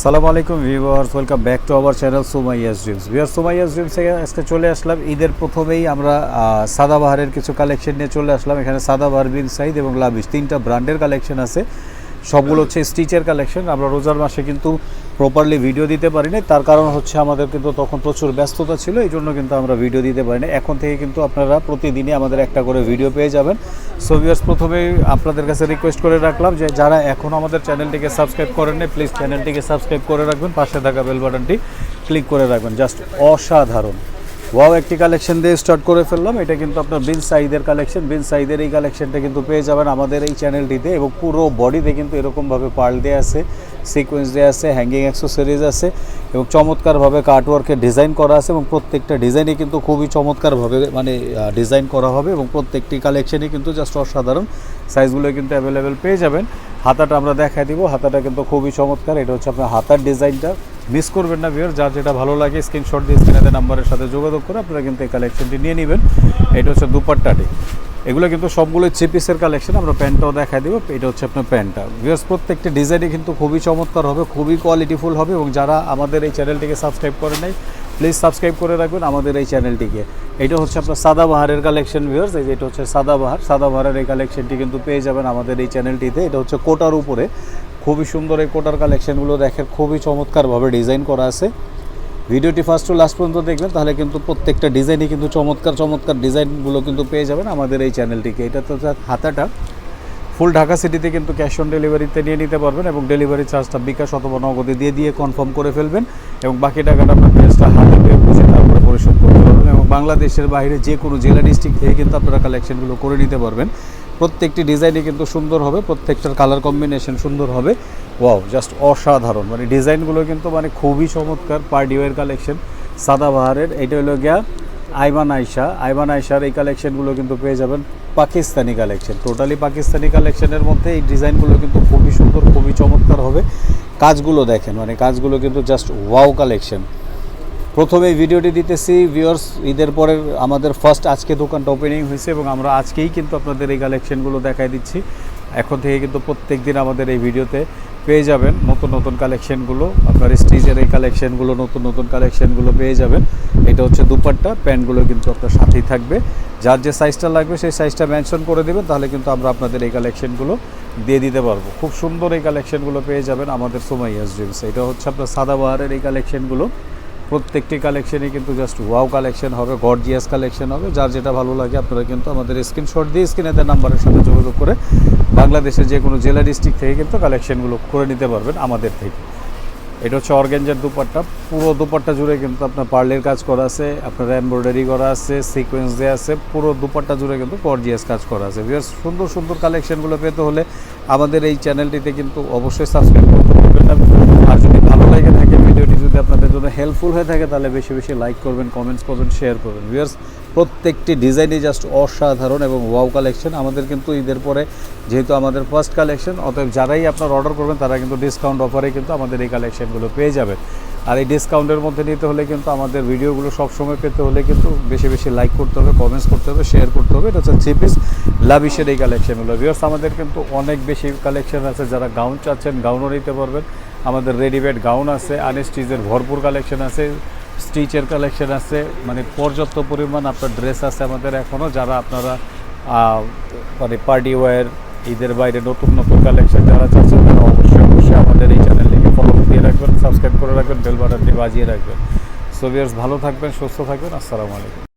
সালাম আলাইকুম viewers welcome back to our channel Somaiya's dreams. Viewer Somaiya's dreams থেকে আজকে চলে আসলাম ঈদের প্রথমেই আমরা সাদাবাহারের কিছু কালেকশন নিয়ে চলে আসলাম। এখানে সাদাবাহার বিন সাইদ এবং লাভিশ তিনটা ব্র্যান্ডের কালেকশন আছে। সবগুলো হচ্ছে স্টিচের কালেকশন আমরা রোজার মাসে কিন্তু প্রপারলি ভিডিও দিতে পারিনি। তার কারণ হচ্ছে আমাদের কিন্তু তখন প্রচুর ব্যস্ততা ছিল, এই জন্য কিন্তু আমরা ভিডিও দিতে পারিনি। এখন থেকে কিন্তু আপনারা প্রতিদিনই আমাদের একটা করে ভিডিও পেয়ে যাবেন। সো ভিউয়ার্স প্রথমেই আপনাদের কাছে রিকোয়েস্ট করে রাখলাম যে যারা এখনও আমাদের চ্যানেলটিকে সাবস্ক্রাইব করেন নাই প্লিজ চ্যানেলটিকে সাবস্ক্রাইব করে রাখবেন। পাশে থাকা বেল বাটনটি ক্লিক করে রাখবেন। জাস্ট অসাধারণ। ওয়াও একটি কালেকশন দিয়ে স্টার্ট করে ফেললাম। এটা কিন্তু আপনার বিন সাইদের কালেকশন বিন সাইদের এই কালেকশনটা কিন্তু পেয়ে যাবেন আমাদের এই চ্যানেলটিতে এবং পুরো বডিতে কিন্তু এরকমভাবে পার্ল দেওয়া আছে সিকোয়েন্স দেওয়া আছে হ্যাঙ্গিং অ্যাক্সেসরিজ আছে এবং চমৎকারভাবে কার্টওয়ার্কের ডিজাইন করা আছে এবং প্রত্যেকটা ডিজাইনই কিন্তু খুবই চমৎকারভাবে মানে ডিজাইন করা হবে এবং প্রত্যেকটি কালেকশনই কিন্তু জাস্ট অসাধারণ। সাইজগুলো কিন্তু অ্যাভেলেবেল পেয়ে যাবেন। হাতাটা আমরা দেখাই দিব। হাতাটা কিন্তু খুবই চমৎকার। এটা হচ্ছে আপনার হাতার ডিজাইনটা মিস করবেন না ভিউয়ার যার যেটা ভালো লাগে স্ক্রিনশট দিয়ে স্ক্রিনে নাম্বারের সাথে যোগাযোগ করে আপনারা কিন্তু এই কালেকশনটি নিয়ে নেবেন। এটা হচ্ছে দুপাট্টাটি এগুলো কিন্তু সবগুলো চিপিসের কালেকশন আমরা প্যান্টটাও দেখাই দিব। এটা হচ্ছে আপনার প্যান্টটা। ভিউয়ার্স প্রত্যেকটি ডিজাইনই কিন্তু খুবই চমৎকার হবে, খুবই কোয়ালিটিফুল হবে এবং যারা আমাদের এই চ্যানেলটিকে সাবস্ক্রাইব করে নাই প্লিজ সাবস্ক্রাইব করে রাখবেন আমাদের এই চ্যানেলটিকে এটা হচ্ছে আপনার সাদাবাহারের কালেকশন ভিউয়ার্স এই যে এটা হচ্ছে সাদাবাহার সাদাবাহারের এই কালেকশনটি কিন্তু পেয়ে যাবেন আমাদের এই চ্যানেলটিতে এটা হচ্ছে কোটার উপরে। খুবই সুন্দর এই কোটার কালেকশনগুলো দেখেন, খুবই চমৎকারভাবে ডিজাইন করা আছে। ভিডিওটি ফার্স্ট টু লাস্ট পর্যন্ত দেখবেন, তাহলে কিন্তু প্রত্যেকটা ডিজাইনই কিন্তু চমৎকার চমৎকার ডিজাইনগুলো কিন্তু পেয়ে যাবেন আমাদের এই চ্যানেলটিকে এটা তো হাতাটা। ফুল ঢাকা সিটিতে কিন্তু ক্যাশ অন ডেলিভারিতে নিয়ে নিতে পারবেন এবং ডেলিভারি চার্জটা বিকাশ অথবা নগদে দিয়ে দিয়ে কনফার্ম করে ফেলবেন এবং বাকি টাকাটা আপনার ড্রেসটা হাতে পেয়ে বুঝে তারপরে পরিশোধ করতে পারবেন এবং বাংলাদেশের বাইরে যে কোনো জেলা ডিস্ট্রিক্ট থেকে কিন্তু আপনারা কালেকশনগুলো করে নিতে পারবেন। প্রত্যেকটি ডিজাইনই কিন্তু সুন্দর হবে, প্রত্যেকটার কালার কম্বিনেশন সুন্দর হবে। ওয়াও জাস্ট অসাধারণ। মানে ডিজাইনগুলো কিন্তু মানে খুবই চমৎকার পার্টি ওয়ার কালেকশন সাদাবাহারের এটা হলো গিয়া আইবান আয়সা আইবান আয়সার এই কালেকশনগুলো কিন্তু পেয়ে যাবেন পাকিস্তানি কালেকশন টোটালি পাকিস্তানি কালেকশনের মধ্যে এই ডিজাইনগুলো কিন্তু খুবই সুন্দর, খুবই চমৎকার হবে। কাজগুলো দেখেন মানে কাজগুলো কিন্তু জাস্ট ওয়াও কালেকশন প্রথমে ভিডিওটি দিতেছি ভিউয়ার্স ঈদের পরের আমাদের ফার্স্ট আজকে দোকানটা ওপেনিং হয়েছে এবং আমরা আজকেই কিন্তু আপনাদের এই কালেকশনগুলো দেখাই দিচ্ছি। এখন থেকে কিন্তু প্রত্যেক দিন আমাদের এই ভিডিওতে পেয়ে যাবেন নতুন নতুন কালেকশনগুলো আপনার স্টিজের এই কালেকশনগুলো নতুন নতুন কালেকশনগুলো পেয়ে যাবেন। এটা হচ্ছে দুপাট্টা, প্যান্টগুলো কিন্তু আপনার সাথেই থাকবে। যার যে সাইজটা লাগবে সেই সাইজটা মেনশন করে দেবেন, তাহলে কিন্তু আমরা আপনাদের এই কালেকশনগুলো দিয়ে দিতে পারব। খুব সুন্দর এই কালেকশনগুলো পেয়ে যাবেন আমাদের সোমাইয়াস ড্রিমস এটা হচ্ছে আপনার সাদা সাদাবাহারের এই কালেকশনগুলো প্রত্যেকটি কালেকশনই কিন্তু জাস্ট ওয়াও কালেকশন হবে গর্জিয়াস কালেকশন হবে। যার যেটা ভালো লাগে আপনারা কিন্তু আমাদের স্ক্রিনশট দিয়ে স্ক্রিনেতে নাম্বারের সাথে যোগাযোগ করে বাংলাদেশের যে কোনো জেলা ডিস্ট্রিক্ট থেকে কিন্তু কালেকশনগুলো করে নিতে পারবেন আমাদের থেকে। এটা হচ্ছে অর্গেঞ্জার দুপাট্টা। পুরো দুপাট্টা জুড়ে কিন্তু আপনার পার্লের কাজ করা আছে, আপনার এমব্রয়ডারি করা আছে সিকোয়েন্স দেওয়া আছে, পুরো দুপাট্টা জুড়ে কিন্তু গর্জিয়াস কাজ করা আছে। সুন্দর সুন্দর কালেকশনগুলো পেতে হলে আমাদের এই চ্যানেলটিতে কিন্তু অবশ্যই সাবস্ক্রাইব করতে পারবেন আর যদি ভালো লাগে থাকে ভিডিওটি যদি আপনাদের জন্য হেল্পফুল হয়ে থাকে, তাহলে বেশি বেশি লাইক করবেন কমেন্টস করবেন শেয়ার করবেন। ভিউয়ার্স প্রত্যেকটি ডিজাইনই জাস্ট অসাধারণ এবং ওয়াও কালেকশন আমাদের কিন্তু ঈদের পরে যেহেতু আমাদের ফার্স্ট কালেকশন অতএব যারাই আপনার অর্ডার করবেন, তারা কিন্তু ডিসকাউন্ট অফারে কিন্তু আমাদের এই কালেকশনগুলো পেয়ে যাবেন। আর এই ডিসকাউন্টের মধ্যে নিতে হলে কিন্তু আমাদের ভিডিওগুলো সবসময় পেতে হলে কিন্তু বেশি বেশি লাইক করতে হবে কমেন্টস করতে হবে শেয়ার করতে হবে। এটা হচ্ছে থ্রি পিস লাভিশের এই কালেকশানগুলো ভিউয়ার্স আমাদের কিন্তু অনেক বেশি কালেকশান আছে। যারা গাউন চাচ্ছেন গাউনও নিতে পারবেন। আমাদের রেডিমেড গাউন আছে, আনস্টিচের ভরপুর কালেকশান আছে স্টিচের কালেকশান আছে মানে পর্যাপ্ত পরিমাণ আপনার ড্রেস আছে আমাদের এখনও যারা আপনারা মানে পার্টি ওয়্যার ঈদের বাইরে নতুন নতুন কালেকশন যারা চাচ্ছেন, তারা অবশ্যই অবশ্যই আমাদের এই রাখবেন, সাবস্ক্রাইব করে রাখবেন, বেল বাটনটি বাজিয়ে রাখবেন। সো ভালো থাকবেন, সুস্থ থাকবেন, আসসালামু আলাইকুম।